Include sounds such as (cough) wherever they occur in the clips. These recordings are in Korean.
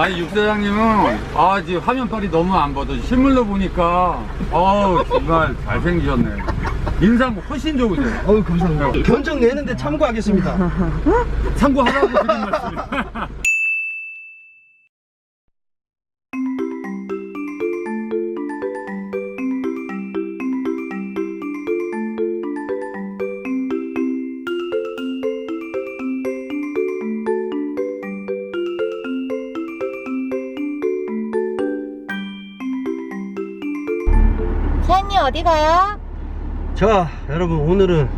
아니 육사장님은 아 지금 화면빨이 너무 안 받아 실물로 보니까 어우 정말 잘생기셨네. 인상 훨씬 좋으세요. 어우 감사합니다. 견적 내는데 참고하겠습니다. 참고하라고 드린 말씀 사장님 어디 가요? 자 여러분 오늘은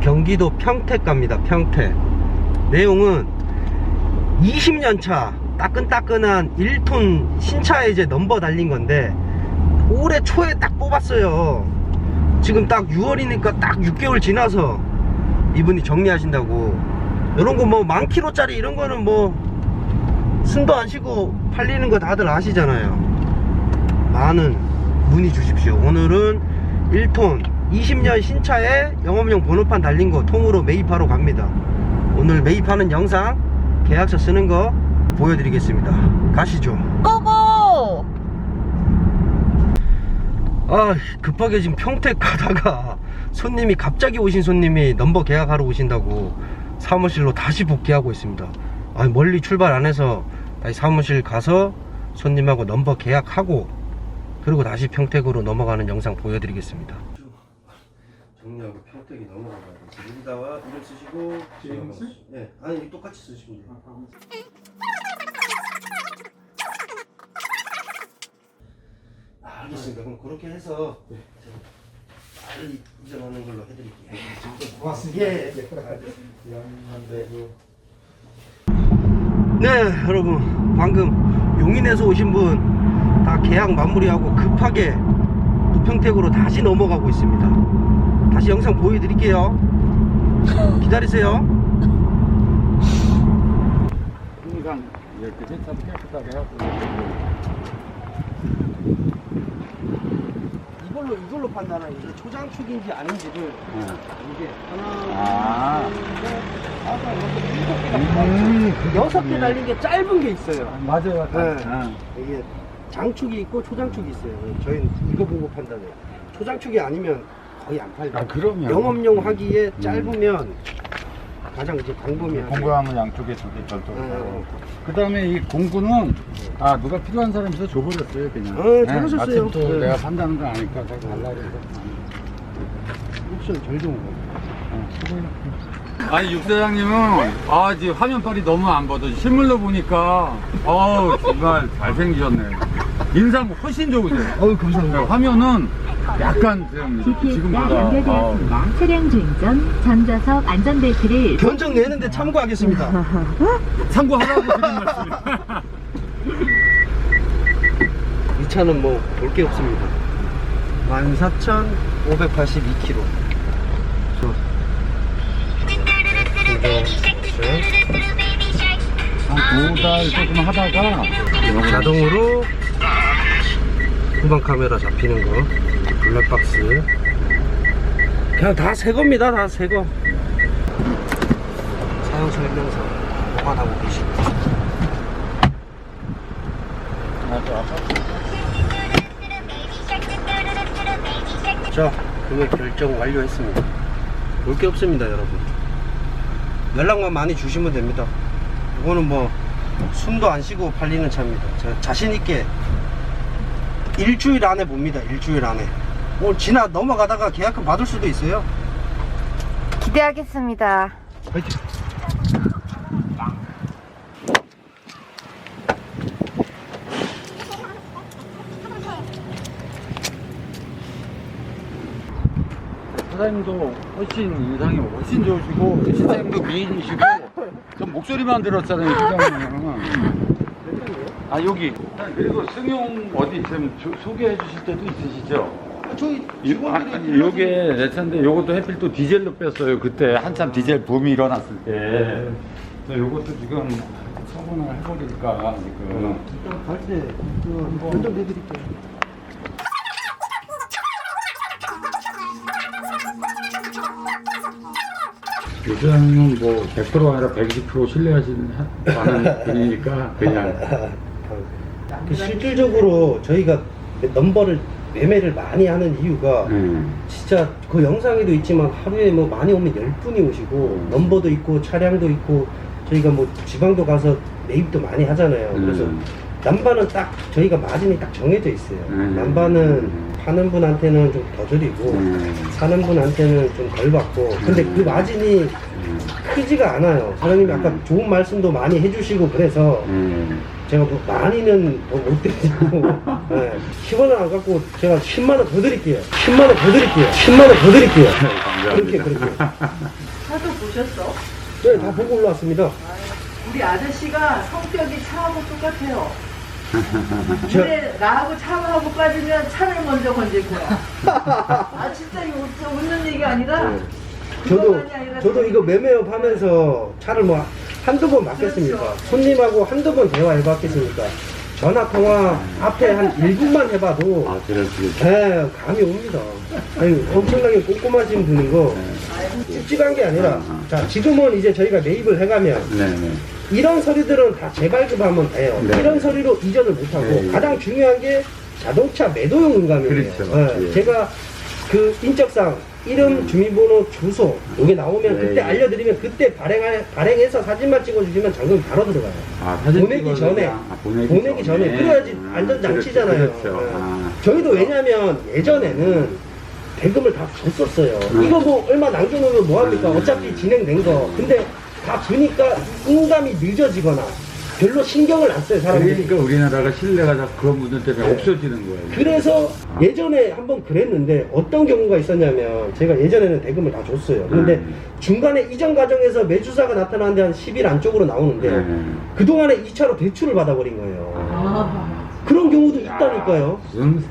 경기도 평택 갑니다 평택. 내용은 20년차 따끈따끈한 1톤 신차에 이제 넘버 달린 건데 올해 초에 딱 뽑았어요. 지금 딱 6월이니까 딱 6개월 지나서 이분이 정리하신다고. 이런 거 뭐 만 킬로짜리 이런 거는 뭐 숨도 안 쉬고 팔리는 거 다들 아시잖아요. 많은 문의 주십시오. 오늘은 1톤 20년 신차에 영업용 번호판 달린 거 통으로 매입하러 갑니다. 오늘 매입하는 영상 계약서 쓰는 거 보여드리겠습니다. 가시죠. 고고! 아 급하게 지금 평택 가다가 손님이 갑자기 오신 손님이 넘버 계약하러 오신다고 사무실로 다시 복귀하고 있습니다. 아 멀리 출발 안 해서 다시 사무실 가서 손님하고 넘버 계약하고 그리고 다시 평택으로 넘어가는 영상 보여드리겠습니다 정리하고 평택이 넘어가봐야 돼 여기다가 이름 쓰시고 이름 쓰? 네 아니 똑같이 쓰시면 돼요 아, 알겠습니다. 그럼 그렇게 해서 빨리 이전하는 걸로 해드릴게요. 고맙습니다. 예. 네, 여러분 방금 용인에서 오신 분 다 계약 마무리하고 급하게 우평택으로 다시 넘어가고 있습니다. 다시 영상 보여드릴게요. 기다리세요. 항상 이렇게 세차도 깨끗하게 하고 이걸로 이걸로 판단하는 게 초장축인지 아닌지를 이게 하나, 아 음, 여섯 개 달린 게 짧은 게 있어요. 맞아요 네. 아. 이게 장축이 있고 초장축이 있어요. 저희는 이거 보고 판단해요. 초장축이 아니면 거의 안 팔죠. 아, 그럼요. 영업용 하기에 짧으면 가장 이제 광범위하게. 공구함은 양쪽에 두개 별도로 네. 그 다음에 이 공구는 아 누가 필요한 사람이 있어 줘버렸어요 그냥 어, 잘하셨어요. 마침 또 네. 내가 판다는 거 아니까 내가 달라고 해서 옵션 덜 좋은 거. 아니 육사장님은 아 지금 화면빨이 너무 안 받아 실물로 보니까 어우 정말 잘생기셨네 인상 훨씬 좋으세요 어우 감사합니다. 화면은 약간 좀 GPS가 지금보다 어, 연결되었습니다. 차량 주행전 전좌석 안전벨트를 견적 내는데 참고하겠습니다. (laughs) 참고하라고 드린 말씀 이 차는 뭐 볼 게 없습니다. 14,582km. 저. 한두달 조금 하다가 자동으로 후방 카메라 잡히는 거 블랙박스. 그냥 다 새 겁니다 다 새거. 사용 설명서 보관하고 계십니다. 자 금액 결정 완료했습니다. 볼 게 없습니다 여러분 연락만 많이 주시면 됩니다 이거는 뭐 숨도 안 쉬고 팔리는 차입니다. 제가 자신 있게 일주일 안에 봅니다. 일주일 안에. 오늘 지나 넘어가다가 계약금 받을 수도 있어요. 기대하겠습니다. 화이팅. 사장님도 훨씬 인상이 훨씬 좋으시고 시장님도 미인이시고 전 목소리만 들었잖아요 시장님은 아 여기. 그리고 승용 어디 좀 조- 소개해 주실 때도 있으시죠? 저희 이- 아, 아니, 요게 내 차인데 요것도 해필 또 디젤로 뺐어요. 그때 한참 디젤 붐이 일어났을 때. 그래서 요것도 지금 처분을 해버릴까 지금. 갈때 결정해드릴게요. 요즘은 뭐 100% 아니라 120% 신뢰하시는 (laughs) 분이니까 그냥 그 실질적으로 저희가 넘버를 매매를 많이 하는 이유가 음. 진짜 그 영상에도 있지만 하루에 뭐 많이 오면 10분이 오시고 넘버도 있고 차량도 있고 저희가 뭐 지방도 가서 매입도 많이 하잖아요. 그래서 음. 남반은 딱 저희가 마진이 딱 정해져 있어요. 음. 남반은 파는 분한테는 좀 더 드리고 음. 사는 분한테는 좀 덜 받고 근데 그 마진이 음. 크지가 않아요. 사장님이 아까 좋은 말씀도 많이 해주시고 그래서 음. 제가 뭐 많이는 더못 드리고 (laughs) 네. 10원을 안 갖고 제가 10만 원 더 드릴게요. 10만 원 더 드릴게요. 10만 원 더 드릴게요. (laughs) 그렇게 감사합니다. 그렇게. 차도 보셨어? 네, 다 보고 올라왔습니다. 우리 아저씨가 성격이 차하고 똑같아요. 저- 근데 나하고 차하고 빠지면 차를 먼저 건질 거야. (laughs) 아 진짜 이거 웃- 웃는 얘기 아니라 네. 저도 그것만이 아니라 저도 이거 매매업 하면서 차를 뭐 한두 번 맡겠습니까? 그렇죠. 손님하고 한두 번 대화해 봤겠습니까? 전화 통화 앞에 한 (laughs) 1분만 해 봐도 아, 그러시겠죠. 네, 감이 옵니다. 아니, 엄청나게 꼼꼼하신 분인 거 찝찝한 게 아니라 자 지금은 이제 저희가 매입을 해 가면 네 네. 이런 서류들은 다 재발급하면 돼요. 네. 이런 서류로 이전을 못하고 네. 가장 중요한 게 자동차 매도용 인감이에요. 그렇죠. 네. 예. 제가 그 인적상 이름, 주민번호, 주소 이게 나오면 네. 그때 알려드리면 그때 발행 발행해서 사진만 찍어주시면 잔금이 바로 들어가요. 아, 사진 보내기 전에. 아, 보내기, 보내기 전에 그래야지 아, 안전장치잖아요. 그렇죠. 그렇죠. 네. 아. 저희도 왜냐면 예전에는 대금을 다 줬었어요. 음. 이거 뭐 얼마 남겨놓으면 뭐합니까? 음. 어차피 진행된 거. 근데 다 주니까 인감이 늦어지거나 별로 신경을 안 써요, 사람들이. 그러니까 우리나라가 신뢰가 자꾸 그런 분들 때문에 네. 없어지는 거예요. 그래서 예전에 한번 그랬는데 어떤 경우가 있었냐면 제가 예전에는 대금을 다 줬어요. 근데 음. 중간에 이전 과정에서 매주사가 나타나는데 한 10일 안쪽으로 나오는데 네. 그동안에 2차로 대출을 받아버린 거예요. 아, 그런 경우도 있다니까요. 무슨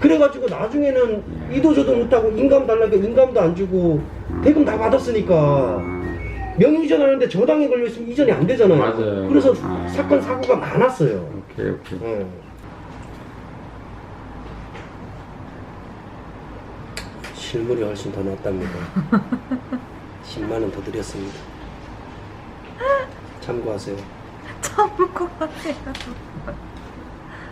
그래가지고 나중에는 이도저도 못하고 인감 달라고 인감도 안 주고 대금 다 받았으니까 아, 명의 이전하는데 저당에 걸려 있으면 이전이 안 되잖아요. 맞아요. 그래서 아. 사건 사고가 많았어요. 오케이 오케이. 예. 실물이 훨씬 더 낫답니다. (laughs) 10만 원 더 드렸습니다. 참고하세요. (laughs) 참고하세요.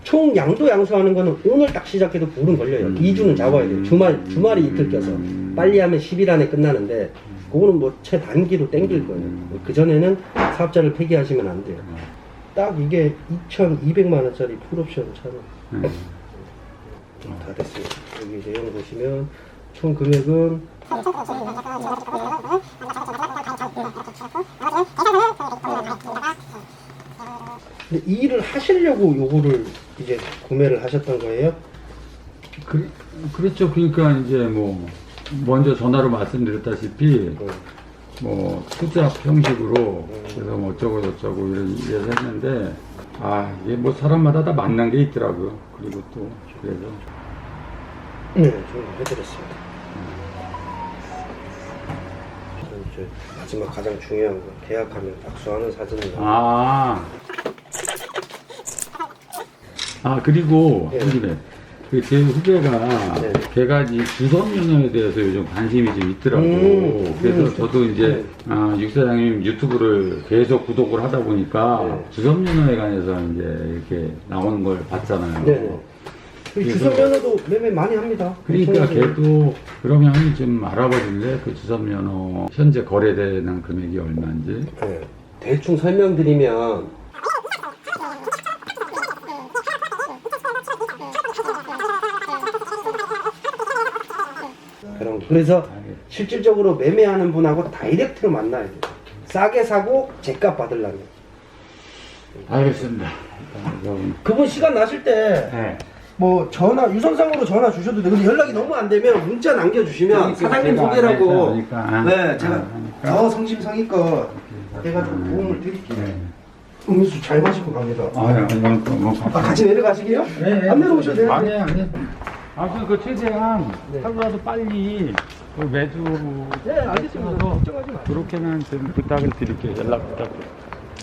총 양도 양수하는 거는 오늘 딱 시작해도 보름 걸려요. 음. 2주는 잡아야 돼요. 주말, 주말이 이틀 껴서. 음. 빨리 하면 10일 안에 끝나는데, 그거는 뭐 최단기로 땡길 거예요. 음. 그전에는 사업자를 폐기하시면 안 돼요. 딱 이게 2,200만 원짜리 풀옵션 차로 음. 다 됐습니다. 여기 내용 보시면 총 금액은 근데 이 일을 하시려고 요거를 이제 구매를 하셨던 거예요? 그, 그렇죠. 그러니까 이제 뭐 먼저 전화로 말씀드렸다시피 어. 뭐 투자 형식으로 그래서 뭐 어쩌고 저쩌고 이런 이래서 했는데 아 이게 뭐 사람마다 다 만난 게 있더라고요. 그리고 또 그래서 네, 좀 해드렸습니다. 저는 이제 마지막 가장 중요한 거 계약하면 박수하는 사진을 아. 아, 그리고, 예. 형님의 그 제 후배가, 네. 걔가 이 주선 면허에 대해서 요즘 관심이 좀 있더라고. 음, 그래서 음, 저도 이제, 네. 아, 육사장님 유튜브를 계속 구독을 하다 보니까, 네. 주선 면허에 관해서 이제 이렇게 나오는 걸 봤잖아요. 네네. 그 그래서- 주선 면허도 매매 많이 합니다. 그러니까. 걔도 그러면 좀 알아봐 줄래? 그 주선 면허 현재 거래되는 금액이 얼마인지. 네. 대충 설명드리면 그럼 그래서 실질적으로 매매하는 분하고 다이렉트로 만나야 돼요. 싸게 사고 제값 받으려면. 알겠습니다. 그럼, 그분 시간 나실 때 네. 뭐 전화 유선상으로 전화 주셔도 돼요. 근데 연락이 너무 안 되면 문자 남겨주시면 그러니까 사장님 제가 소개라고 알니까. 네 제가 아, 하니까. 더 성심성의껏 해가지고 도움을 드릴게요. 네. 음료수 잘 마시고 갑니다. 아, 네, 이건 또 뭐. 아 같이 내려가시게요? 안 내려오셔도 돼요. 아니, 아니. 아무튼 그 최대한 네. 하루라도 빨리 그 매주. 네 알겠습니다. 찍어서 걱정하지 마세요. 그렇게는 좀 부탁을 드릴게요. 연락 부탁.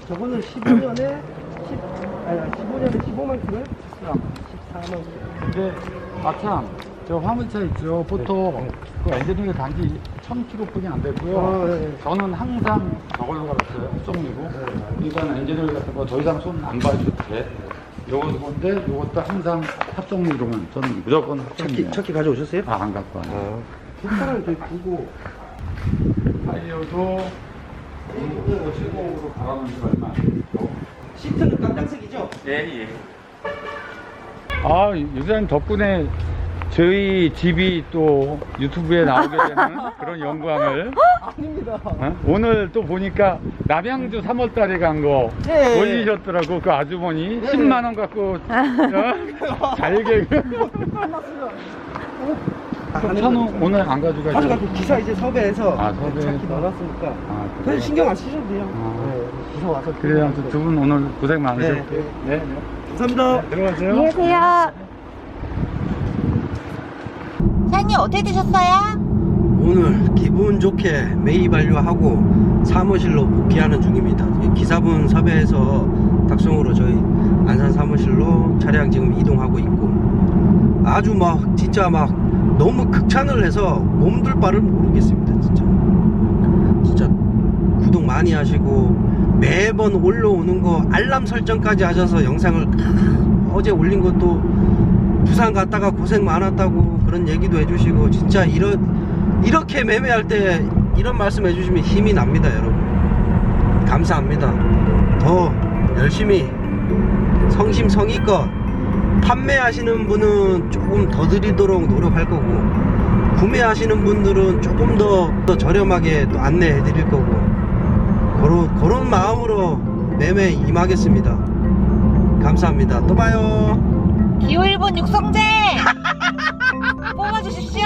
저거는 15년에 10 아니 15년에 15만 킬로요? 14만 킬로. 근데 마참 저 화물차 있죠. 보통 그 엔지니어 단지 1000km뿐이 안 되고요. 아, 네. 저는 항상 저걸로 갈았어요. 합성이고. 그러니까 엔지니어 같은 거 더 이상 손 안 봐줘도 돼. 요것도 건데 요것도 항상 합성유로만 저는 무조건 합성이에요. 척키 가져오셨어요? 아, 안 갖고 와요. 뒷사람 저기 보고. 타이어도 150으로 갈아놓은 지 얼마 안. 시트는 깜짝색이죠? 예, 예. 아, 유사님 덕분에 저희 집이 또 유튜브에 나오게 되는 (laughs) 그런 영광을. 아닙니다. 어? 오늘 또 보니까 남양주 3월 달에 간거 네. 올리셨더라고, 그 아주머니. 네. 10만 원 갖고, 어? (laughs) 잘게. 그럼 차는 오늘 안 가져가죠? 가져가고 기사 이제 섭외해서 아, 섭외해서. 넣어놨으니까. 아, 별 그래요? 신경 안 쓰셔도 돼요. 아. 네, 기사 와서. 그래요. 아무튼 두분 오늘 고생 많으셨고. 네. 네. 네. 감사합니다. 들어가세요. 안녕하세요. 사장님 어떻게 드셨어요? 오늘 기분 좋게 매입 완료하고 사무실로 복귀하는 중입니다. 기사분 섭외해서 닭성으로 저희 안산 사무실로 차량 지금 이동하고 있고 아주 막 진짜 막 너무 극찬을 해서 몸둘 바를 모르겠습니다. 진짜 진짜 구독 많이 하시고 매번 올라오는 거 알람 설정까지 하셔서 영상을 어제 올린 것도 부산 갔다가 고생 많았다고 그런 얘기도 해주시고 진짜 이런 이렇게 매매할 때 이런 말씀 해주시면 힘이 납니다 여러분. 감사합니다. 더 열심히 성심성의껏 판매하시는 분은 조금 더 드리도록 노력할 거고 구매하시는 분들은 조금 더, 더 저렴하게 또 안내해 드릴 거고 그런, 그런 마음으로 매매 임하겠습니다. 감사합니다. 또 봐요 기호 1번 육성재 (laughs) 뽑아주십시오.